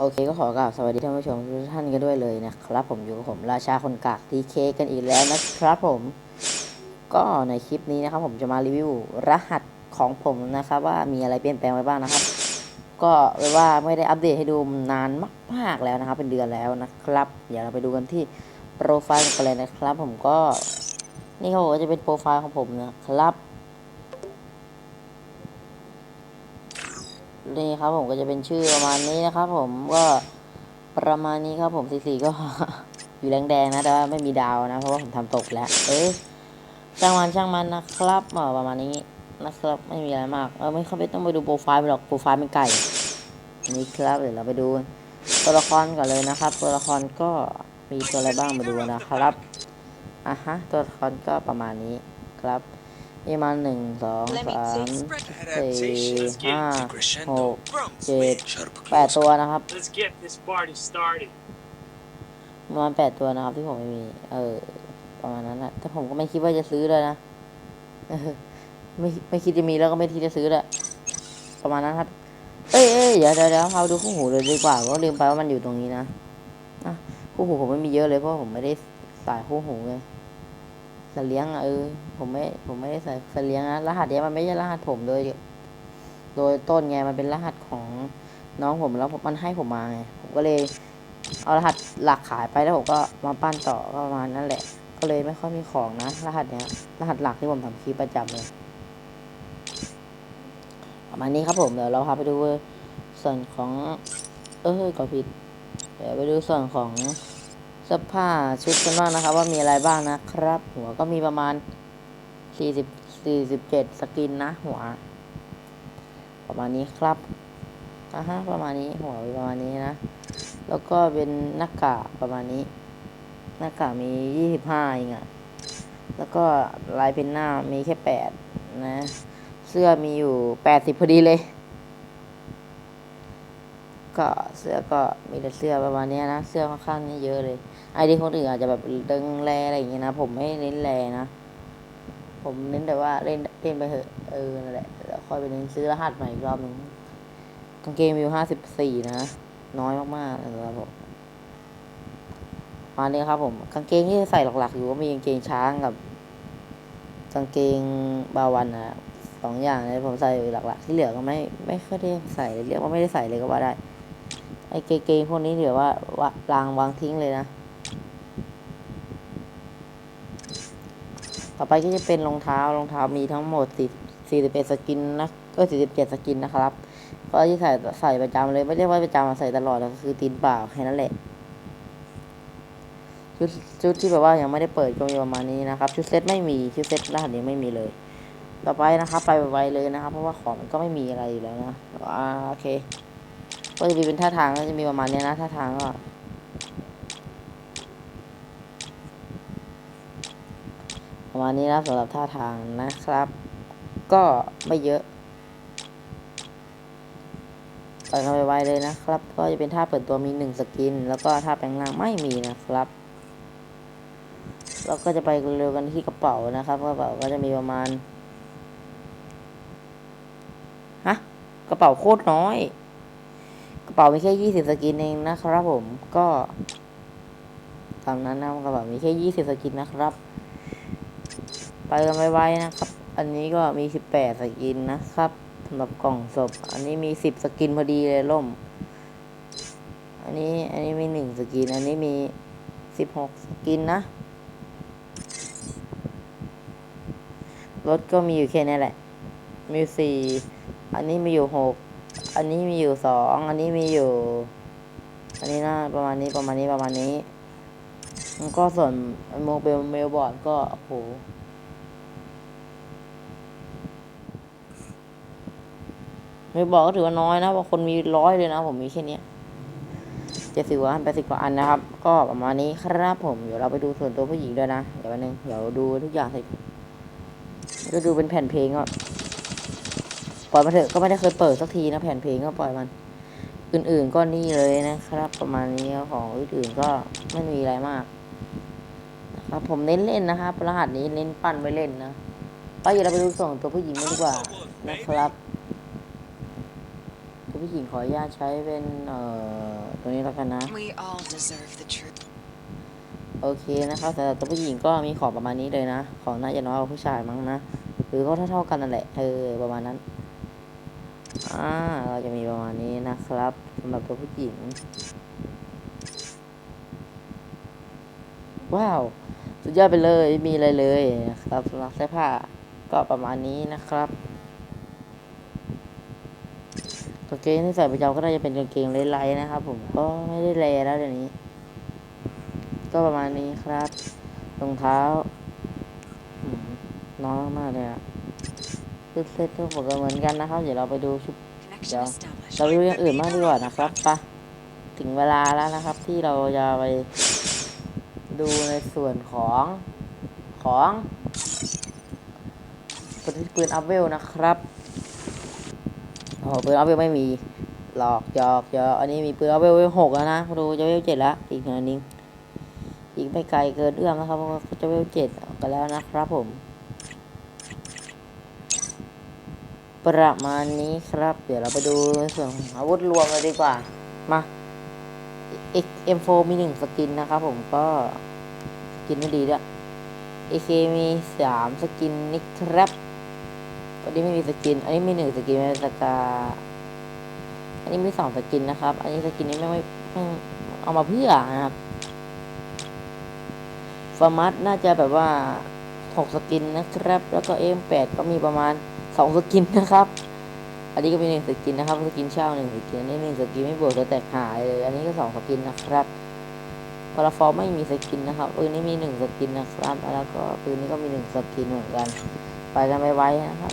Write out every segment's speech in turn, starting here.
โอเคก็ขอกราบสวัสดีท่านผู้ชมทุกท่านกันด้วยเลยนะครับ ผมอยู่กับผมราชาคนกากทีเคกันอีกแล้วนะครับผม ก็ในคลิปนี้นะครับ ผมจะมารีวิวรหัสของผมนะครับ ว่ามีอะไรเปลี่ยนแปลงไปบ้างนะครับ ก็เรียว่าไม่ได้อัปเดตให้ดูนานมากๆแล้วนะครับ เป็นเดือนแล้วนะครับ เดี๋ยวเราไปดูกันที่โปรไฟล์กันเลยนะครับ ผมก็นี่เขาบอกว่าจะเป็นโปรไฟล์ของผมนะครับ นี่ครับผมก็จะเป็นชื่อประมาณนี้นะครับผมก็ประมาณนี้ครับผมสีสีก็ อยู่แดงๆนะแต่ว่าไม่มีดาวนะ เพราะว่าผมทำตกแล้ว เอ๊ะช่างมันช่างมันนะครับอ่าประมาณนี้นะครับ ไม่มีอะไรมากเออไม่เข้าไปต้องไปดูโปรไฟล์ไปหรอกโปรไฟล์เป็นไก่นี่ครับเดี๋ยวเราไปดูตัวละครก่อนเลยนะครับ ตัวละครก็มีตัวอะไรบ้างมาดูนะครับอะฮะตัวละครก็ประมาณนี้ครับ มีมาหนึ่งสองสามสี่ห้าหกเจ็ดแปดตัวนะครับ Let's get this party started. ประมาณแปดตัวนะครับที่ผมไม่มี เออ ประมาณนั้นแหละแต่ผมก็ไม่คิดว่าจะซื้อเลยนะเออไม่ไม่คิดจะมีแล้วก็ไม่คิดจะซื้อเลยประมาณนั้นครับ เอ้ยเอ้ยเดี๋ยวเดี๋ยวเดี๋ยวเอาดูคู่หูเลยดีกว่าเพราะลืมไปว่ามันอยู่ตรงนี้นะอะคู่หูผมไม่มีเยอะเลยเพราะผมไม่ได้สายคู่หูเลย สัตว์เลี้ยงอะเออผมไม่ผมไม่ได้ใส่สัตว์เลี้ยงนะรหัสเนี้ยมันไม่ใช่รหัสผมโดย โดยต้นไงมันเป็นรหัสของน้องผมแล้วมันให้ผมมาไงผมก็เลยเอารหัสหลักขายไปแล้วผมก็มาปั้นต่อก็ประมาณนั้นแหละ ก็เลยไม่ค่อยมีของนะ รหัสเนี้ย รหัสหลักที่ผมทำคลิปประจำเลยประมาณนี้ครับผมเดี๋ยวเราพาไปดูส่วนของ เออก็ผิด เดี๋ยวไปดูส่วนของ เสื้อผ้าชุดกันบ้างนะครับ ว่ามีอะไรบ้างนะครับ หัวก็มีประมาณสี่สิบสี่สิบเจ็ดสกินนะหัว ประมาณนี้ครับอะฮะประมาณนี้หัวประมาณนี้นะ แล้วก็เป็นหน้ากากประมาณนี้ หน้ากากมียี่สิบห้าเองอะแล้วก็ลายเป็นหน้ามีแค่แปดนะ เสื้อมีอยู่แปดสิบพอดีเลย ก็เสื้อก็มีแต่เสื้อประมาณนี้นะเสื้อค่อนข้างนี่เยอะเลย ไอที่คนอื่นอาจจะแบบดึงแรอะไรอย่างเงี้ยนะผมไม่เน้นแรนะ ผมเน้นแต่ว่าเล่นเล่นไปเถอะเออนั่นแหละแล้วค่อยไปเน้นซื้อรหัสใหม่อีกรอบหนึ่งกางเกงมีอยู่ห้าสิบสี่นะ น้อยมากๆนะครับผมมาเนี่ยครับผมกางเกงที่ใส่หลักๆ อยู่ก็มีกางเกงช้างกับกางเกงบาวันนะสองอย่างเลยผมใส่หลักๆ ที่เหลือก็ไม่ไม่ค่อยได้ใส่เรียกว่าไม่ได้ใส่เลยก็ว่าได้ ไอ้เกงๆพวกนี้เดี๋ยวว่าวลางวางทิ้งเลยนะ ต่อไปก็จะเป็นรองเท้ารองเท้ามีทั้งหมดสี่สี่สิบเอ็ดสกินนะก็สี่สิบเจ็ดสกินนะครับ ก็ที่ใส่ใส่ประจำเลยไม่ได้ว่าประจำใส่ตลอดอะคือตีนเปล่าแค่นั้นแหละชุดชุดที่แบบว่ายังไม่ได้เปิดก็มีประมาณนี้นะครับ ชุดเซตไม่มีชุดเซตรหัสนี้ไม่มีเลย ต่อไปนะครับ ไปไวเลยนะครับ เพราะว่าของมันก็ไม่มีอะไรอยู่แล้วนะอ่าโอเค ก็จะมีเป็นท่าทางก็จะมีประมาณนี้นะท่าทางก็ประมาณนี้นะสำหรับท่าทางนะครับ ก็ไม่เยอะไปกันไวๆเลยนะครับ ก็จะเป็นท่าเปิดตัวมีหนึ่งสกิน แล้วก็ท่าแปลงร่างไม่มีนะครับเราก็จะไปเร็วกันที่กระเป๋านะครับกระเป๋าก็จะมีประมาณฮะกระเป๋าโคตรน้อย เป๋ามีแค่ยี่สิบสกินเองนะครับผมก็ตามนั้นนะกระเป๋ามีแค่ยี่สิบสกินนะครับ ไปกันไวๆนะครับ อันนี้ก็มีสิบแปดสกินนะครับสำหรับกล่องศพ อันนี้มีสิบสกินพอดีเลยล่ม อันนี้อันนี้มีหนึ่งสกิน อันนี้มีสิบหกสกินนะรถก็มีอยู่แค่นี้แหละ มีสี่ อันนี้มีอยู่หก อันนี้มีอยู่สองอันนี้มีอยู่ อันนี้น่าประมาณนี้ประมาณนี้ประมาณนี้แล้วก็ส่วนโมเบลเมลบอร์ดก็โอ้โหเมลบอร์ดก็ถือว่าน้อยนะบางคนมีร้อยเลยนะ ผมมีแค่นี้เจ็ดสิบกว่าอันแปดสิบกว่าอันนะครับ ก็ประมาณนี้ครับผมเดี๋ยวเราไปดูส่วนตัวผู้หญิงด้วยนะ เดี๋ยววันนึงเดี๋ยวดูทุกอย่างเสร็จก็ดูเป็นแผ่นเพลงก็ ปล่อยมาเถอะก็ไม่ได้เคยเปิดสักทีนะแผ่นเพลงก็ปล่อยมัน อื่นๆก็นี่เลยนะครับ ประมาณนี้ของอื่นๆก็ไม่มีอะไรมากนะครับผมเน้นเล่นนะครับรหัสนี้เน้นปั้นไว้เล่นนะไปเดี๋ยวเราไปดูส่งตัวผู้หญิงกันดีกว่านะครับตัวผู้หญิงขออนุญาตใช้เป็นเอ่อตัวนี้แล้วกันนะ We all deserve the truth. โอเคนะครับสำหรับตัวผู้หญิงก็มีของประมาณนี้เลยนะ ของน่าจะน้อยกว่าผู้ชายมั้งนะ หรือก็เท่าๆกันนั่นแหละเออประมาณนั้น อ่าเราจะมีประมาณนี้นะครับสำหรับตัวผู้หญิง ว้าว สุดยอดไปเลยมีอะไรเลยนะครับสำหรับเสื้อผ้าก็ประมาณนี้นะครับกางเกงที่ใส่ประจำก็น่าจะเป็นกางเกงไล่ๆนะครับ ผมก็ไม่ได้แลแล้วเดี๋ยวนี้ ก็ประมาณนี้ครับรองเท้าน้อยมากเลยอะ ชุดเซตทุกคนก็เหมือนกันนะครับ เดี๋ยวเราไปดูชุด Connection Yeah. established. เราไปดูอย่างอื่นมากดีกว่านะครับไปะถึงเวลาแล้วนะครับ ที่เราจะไปดูในส่วนของของปืนอัพเวลนะครับโอ้ปืนอัพเวลไม่มีหลอกหยอกหยอกอันนี้มีปืนอัพเวลหกแล้วนะดูจะเวลเจ็ดแล้วอีกหน่อยนึงอีกไม่ไกลเกินเอื้อมนะครับเพราะว่าจะเวลเจ็ดกันแล้วนะครับผม ประมาณนี้ครับ เดี๋ยวเราไปดูส่วนอาวุธรวมเลยดีกว่า มา XM4 มีหนึ่งสกินนะครับผมก็สกินไม่ดีด้วย AK มีสามสกินนี่ครับอันนี้ไม่มีสกิน อันนี้มีหนึ่งสกินเป็นสกา อันนี้มีสองสกินนะครับ อันนี้สกินนี้ไม่ไม่ไม่เอามาเพื่อนะครับฟาร์มัสน่าจะแบบว่าหกสกินนะครับ แล้วก็ M8 ก็มีประมาณ สองสกินนะครับ อันนี้ก็เป็นหนึ่งสกินนะครับ สกินเช่าหนึ่งสกินอันนี้หนึ่งสกินไม่บวกจะแตกหายเลย อันนี้ก็สองสกินนะครับพาราฟอร์ไม่มีสกินนะครับปืนนี้มีหนึ่งสกินนะครับ แล้วก็ปืนนี้ก็มีหนึ่งสกินเหมือนกัน ไปกันไปไว้นะครับ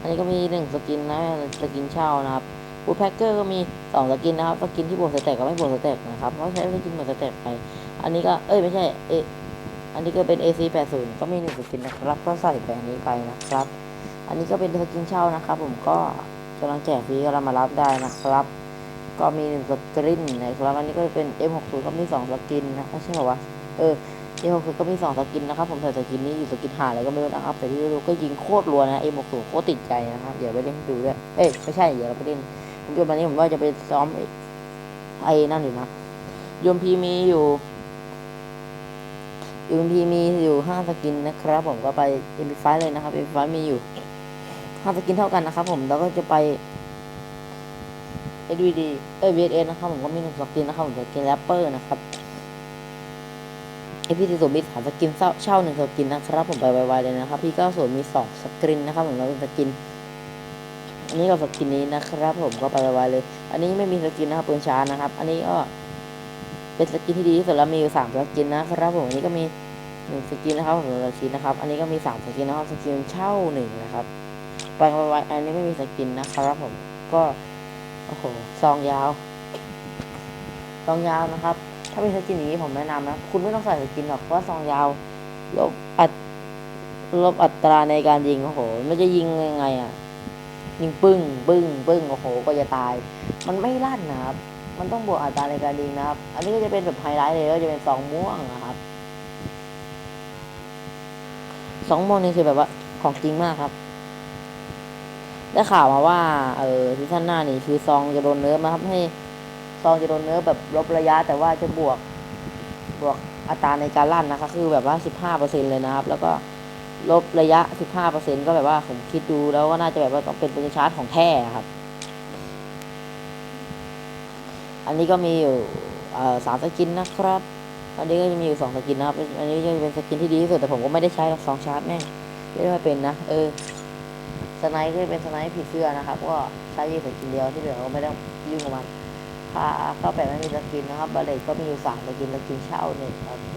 อันนี้ก็มีหนึ่งสกินนะ สกินเช่านะครับบูแพ็กเกอร์ก็มีสองสกินนะครับ สกินที่บวกสแต็กกับไม่บวกสแต็กนะครับ เพราะใช้สกินบวกสแต็กไป อันนี้ก็ เอ้ยไม่ใช่ เออันนี้ก็เป็น AC80 ก็มีหนึ่งสกินนะครับ ก็ใส่ไปอันนี้ไปนะครับ อันนี้ก็เป็นสกินเช่านะครับ ผมก็กำลังแจกฟรีก็เรามารับได้นะครับ ก็มีหนึ่งสกินนะครับอันนี้ก็เป็น M60 ก็มีสองสกินนะใช่เหรอวะเออ M60 ก็มีสองสกินนะครับ ผมใส่สกินนี้อยู่สกินหาอะไรก็ไม่รู้นะครับแต่ที่รู้ก็ยิงโคตรรัวนะ M60 โคตรติดใจนะครับเดี๋ยวไปเล่นให้ดูด้วยเอ้ยไม่ใช่เดี๋ยวเราไปเล่นผมจะวันนี้ผมว่าจะไปซ้อมไอ้นั่นอยู่นะยมพีมีอยู่ยมพีมีอยู่ห้าสกินนะครับ ผมก็ไป MP5 เลยนะครับ MP5 มีอยู่ ห้าสกินเท่ากันนะครับผมแล้วก็จะไป SVD เอ้ย VSN นะครับผมก็มีหนึ่งสกินนะครับผมสกินแรปเปอร์นะครับ FPT ศูนมีสามสกินเช่าหนึ่งสกินนะครับผมไปไวๆเลยนะครับ พี่ก้าศูนมีสองสกินนะครับผมแล้วเป็นสกินอันนี้ก็สกินนี้นะครับผมก็ไปไวๆเลย อันนี้ไม่มีสกินนะครับปืนชาร์จนะครับ อันนี้ก็เป็นสกินที่ดีที่สุดแล้วมีอยู่สามสกินนะครับผมอันนี้ก็มีหนึ่งสกินนะครับผมสกินนะครับ อันนี้ก็มีสามสกินนะครับสกินเช่าหนึ่งนะครับ ไปไวๆอันนี้ไม่มีสกินนะครับผมก็โอ้โหซองยาวซองยาวนะครับ ถ้าเป็นสกินอย่างนี้ผมแนะนำนะ คุณไม่ต้องใส่สกินหรอกเพราะว่าซองยาวลบอัดลบอัตราในการยิงโอ้โหไมันจะยิงยังไงอะยิงปึ้งปึ้งปึ้งโอ้โห ก็จะตาย มันไม่ลั่นนะครับ มันต้องบวกอัตราในการยิงนะครับ อันนี้ก็จะเป็นแบบไฮไลท์เลยก็จะเป็นซองม่วงนะครับสองม่วงนี่คือแบบว่าของจริงมากครับ ได้ข่าวมาว่า เออซีซั่นหน้านี่คือซองจะโดนเนื้อมาครับให้ซองจะโดนเนื้อแบบลบระยะ แต่ว่าจะบวกบวกอัตราในการลั่นนะคะ คือแบบว่าสิบห้าเปอร์เซ็นเลยนะครับ แล้วก็ลบระยะสิบห้าเปอร์เซ็นก็แบบว่าผมคิดดูแล้วก็น่าจะแบบว่าต้องเป็นปืนชาร์จของแท้ครับ อันนี้ก็มีอยู่สามสกินนะครับอันนี้ก็จะมีอยู่สองสกินนะครับ อันนี้จะเป็นสกินที่ดีที่สุดแต่ผมก็ไม่ได้ใช้หรอกสองชาร์จแม่งเรียกว่าเป็นนะ เออ สไนด์ก็เป็นสไนด์ผีเสื้อนะครับ ก็ใช้ยี่สิบกินเดียวที่เหลือก็ไม่ต้องยุ่งกับมันพาเข้าไปไม่มีสกินนะครับบาเลตก็มีอยู่สามสกินสกินเช่าหนึ่งโอเค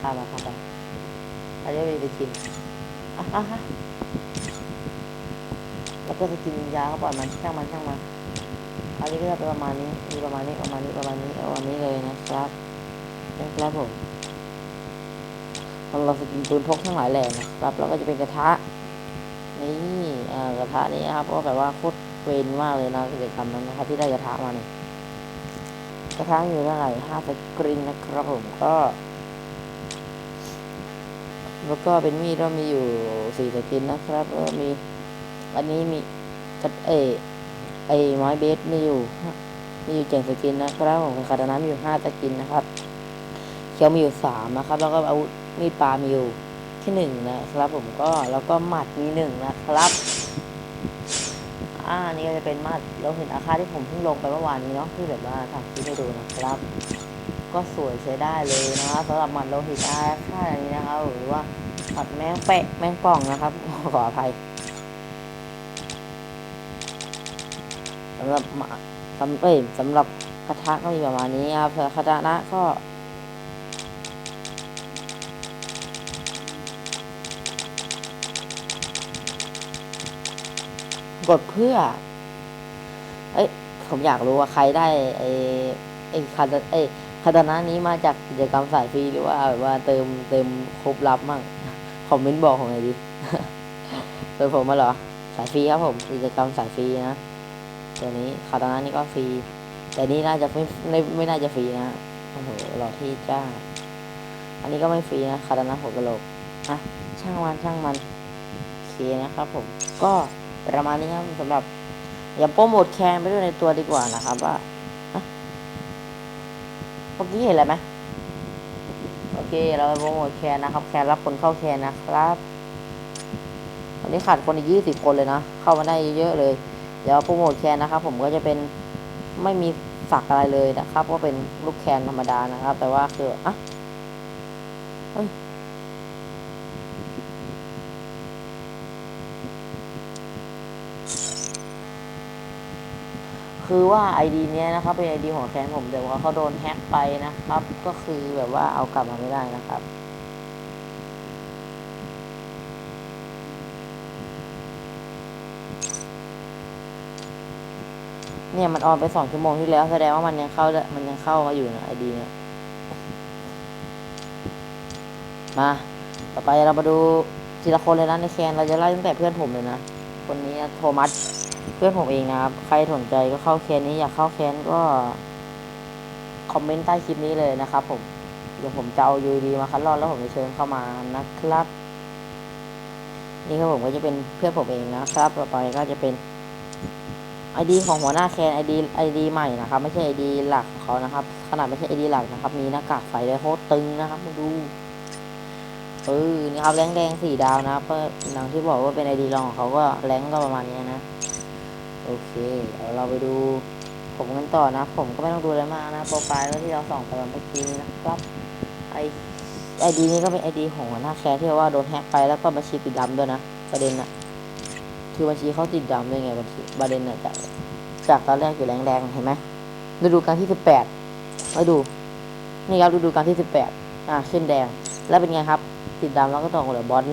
ข้ามาข้ามไปอันนี้มีสกินอะฮะแล้วก็สกินยาก็ปล่อยมันช่างมันช่างมันอันนี้ก็จะเป็นประมาณนี้มีประมาณนี้ประมาณนี้ประมาณนี้ประมาณนี้เลยนะครับนะครับผมเราสกินปืนพกทั้งหลายแหล่นะครับแล้วก็จะเป็นกระทะ นี่อ่ากระทะนี้นะครับก็แบบว่าโคตรเวนมากเลยนะกิจกรรมนั้นนะครับ ที่ได้กระทะมาเนี่ยกระทะมีอยู่เท่าไหร่ห้าสกรีนนะครับผมก็ แล้วก็เป็นมีดก็มีอยู่สี่สกินนะครับแล้วก็มี อันนี้มีกระเอไอไม้เบสมีอยู่มีอยู่เจ็ดสกินนะครับผมคาตานะมีอยู่ห้าสกินนะครับเคียวมีอยู่สามนะครับ แล้วก็อาวุธมีดปลามีอยู่ ที่หนึ่งนะครับ ผมก็แล้วก็หมัดมีหนึ่งนะครับอ่านี่ก็จะเป็นมาดโลหิตอาคาที่ผมเพิ่งลงไปเมื่อวานนี้เนาะที่แบบว่าทำคลิปให้ดูนะครับ ก็สวยใช้ได้เลยนะครับสำหรับหมัดโลหิตอาคาอันนี้นะครับหรือว่าหมัดแมงเปะแมงป่องนะครับขออภัยสำหรับหมาสำเอ้ยสำหรับกระทะก็มีประมาณนี้ครับส่วนคาตานะก็ กดเพื่อ เอ้ย ผมอยากรู้ว่าใครได้ไอ้ไอ้คาตาเอ้คาตานะนี้มาจากกิจกรรมสายฟรีหรือว่าแบบว่าเติมเติมครบลับมั่งคอมเมนต์บอกของไงดีเติมผมมาเหรอ สายฟรีครับผมกิจกรรมสายฟรีนะตัวนี้คาตานะนี่ก็ฟรี แต่นี่น่าจะไม่ไม่ไม่น่าจะฟรีนะโอ้โหหล่อที่จ้า อันนี้ก็ไม่ฟรีนะคาตานะหัวกะโหลกอะช่างมันช่างมันโอเคนะครับผมก็ ประมาณนี้ครับสำหรับ อย่าโปรโมทแคนไปด้วยในตัวดีกว่านะครับว่าเมื่อกี้เห็นอะไรไหมโอเค เราไปโปรโมทแคนนะครับ แคนรับคนเข้าแคนนะครับวันนี้ขาดคนอีกยี่สิบคนเลยนะ เข้ามาได้เยอะเลย เดี๋ยวโปรโมทแคนนะครับ ผมก็จะเป็นไม่มีฝักอะไรเลยนะครับ ก็เป็นลูกแคนธรรมดานะครับ แต่ว่าคืออะเฮ้ย คือว่า ID เนี้ยนะครับเป็น ID ของแคนผมแต่ว่าเขาโดนแฮ็กไปนะครับ ก็คือแบบว่าเอากลับมาไม่ได้นะครับเนี่ยมันออนไปสองชั่วโมงที่แล้วแสดงว่ามันยังเข้ามันยังเข้ามาอยู่นะ ID เนี่ยมา ต่อไปเรามาดูทีละคนเลยนะในแคนเราจะไล่ตั้งแต่เพื่อนผมเลยนะ คนนี้โทมัส พื่อนผมเองนะครับ ใครสนใจก็เข้าแคนนี้อยากเข้าแคนก็ คอมเมนต์ใต้คลิปนี้เลยนะครับ ผม เดี๋ยวผมจะเอายูดีมาคัดลอกแล้วผมจะเชิญเข้ามานะครับ นี่ครับผมก็จะเป็นเพื่อนผมเองนะครับ ต่อไปก็จะเป็นไอดีของหัวหน้าแคนไอดีไอดีใหม่นะครับ ไม่ใช่ไอดีหลักของเขานะครับ ขนาดไม่ใช่ไอดีหลักนะครับ มีหน้ากากไฟเลยโคตรตึงนะครับมาดูเออนี่ครับแรงแดงสี่ดาวนะครับก็ดังที่บอกว่าเป็นไอดีรองของเขาก็แรงก็ประมาณนี้นะ โอเคเดี๋ยวเราไปดูผมกันต่อนะ ผมก็ไม่ต้องดูอะไรมากนะโปรไฟล์ก็ที่เราส่องไปเมื่อกี้นะครับไอไอดีนี้ก็เป็นไอดีของหัวหน้าแคร์ที่ว่าโดนแฮ็กไปแล้วก็บัญชีติดดำด้วยนะประเด็นอะคือบัญชีเขาติดดำด้วยไงบัญชีประเด็นอะจากจากตอนแรกอยู่แรงๆเห็นไหมฤดูกาลที่สิบแปดมาดูนี่ครับฤดูกาลที่สิบแปดอ่าขึ้นแดงแล้วเป็นไงครับ ติดดำแล้วก็ต้องเหลือบอล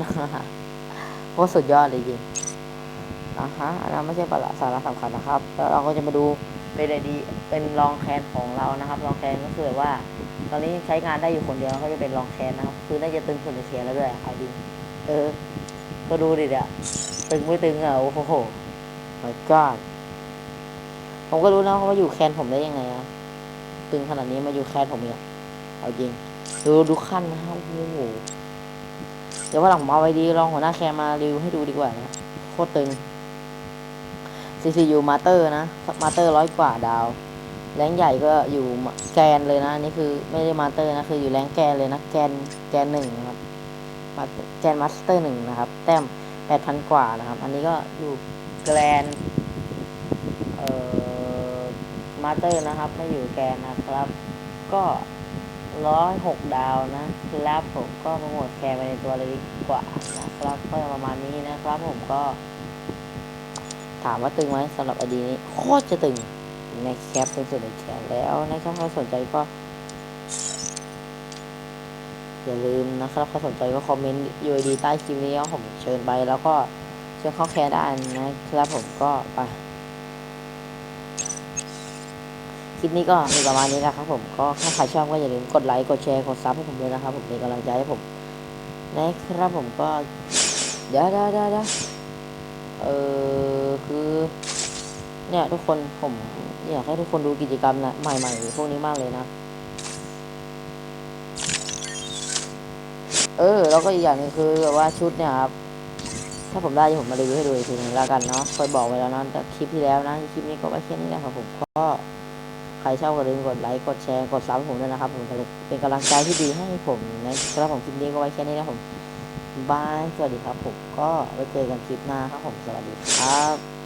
โคตรสุดยอดเลยจริง อ่าฮะอันนั้นไม่ใช่ปละสาระสำคัญนะครับ แล้วเราก็จะมาดูเป็นไอดีเป็นรองแคนของเรานะครับรองแคนก็คือว่า ตอนนี้ใช้งานได้อยู่คนเดียวก็จะเป็นรองแคนนะครับ คือน่าจะตึงสุดในแคนแล้วด้วยเอาดีเออ ก็ดูดิเดี๋ยตึงไม่ตึงอะโอ้โห my god ผมก็รู้นะว่าอยู่แคนผมได้ยังไงอะตึงขนาดนี้มาอยู่แคนผมเนี่ยเอาจริงดูดูขั้นนะครับโอ้โหเดี๋ยววันหลังผมเอาไอดีลองหัวหน้าแคนมารีวิวให้ดูดีกว่านะโคตรตึง CCU Master นะ Master ร้อยกว่าดาว แรงใหญ่ก็อยู่แกนเลยนะ นี่คือไม่ได้ Master นะ คืออยู่แรงแกนเลยนะ แกนแกนหนึ่งนะครับแกน Master หนึ่งนะครับ แต้มแปดพันกว่านะครับ อันนี้ก็อยู่แกนเอ่อ Master นะครับ ไม่อยู่แกนนะครับ ก็ร้อยหกดาวนะครับผมก็โปรโมทแกนไปในตัวเลยดีกว่านะครับ ก็ประมาณนี้นะครับผมก็ ถามว่าตึงไหมสำหรับไอดีนี้โคตรจะตึงในแคปเป็นส่วนในแคปแล้วนะครับใครสนใจก็อย่าลืมนะครับใครสนใจก็คอมเมนต์ UID ใต้คลิปนี้ก็ผมเชิญไปแล้วก็เชิญเข้าแคร์ได้นะครับผมก็ไปคลิปนี้ก็มีประมาณนี้นะครับผมก็ถ้าใครชอบก็อย่าลืมกดไลค์กดแชร์กดซับให้ผมด้วยนะครับผมเป็นกำลังใจให้ผมนะครับผมก็เดี๋ยวเดี๋ยวเดี๋ยว เออคือเนี่ยทุกคนผมอยากให้ทุกคนดูกิจกรรมนะใหม่ๆพวกนี้มากเลยนะ เออ แล้วก็อีกอย่างนึงคือแบบว่าชุดเนี่ยครับ ถ้าผมได้ผมมารีวิวให้ดูอีกทีนึงแล้วกันเนาะเคยบอกไว้แล้วนะแต่คลิปที่แล้วนะ คลิปนี้ก็ไว้แค่นี้นะครับผมก็ใครชอบก็ลืมกดไลค์ กดแชร์ กดซับผมด้วยนะครับ ผมเป็นกำลังใจที่ดีให้ผมนะสำหรับผมคลิปนี้ก็ไว้แค่นี้นะผม บาย สวัสดีครับผมก็ไว้เจอกันคลิปหน้าครับผม สวัสดีครับ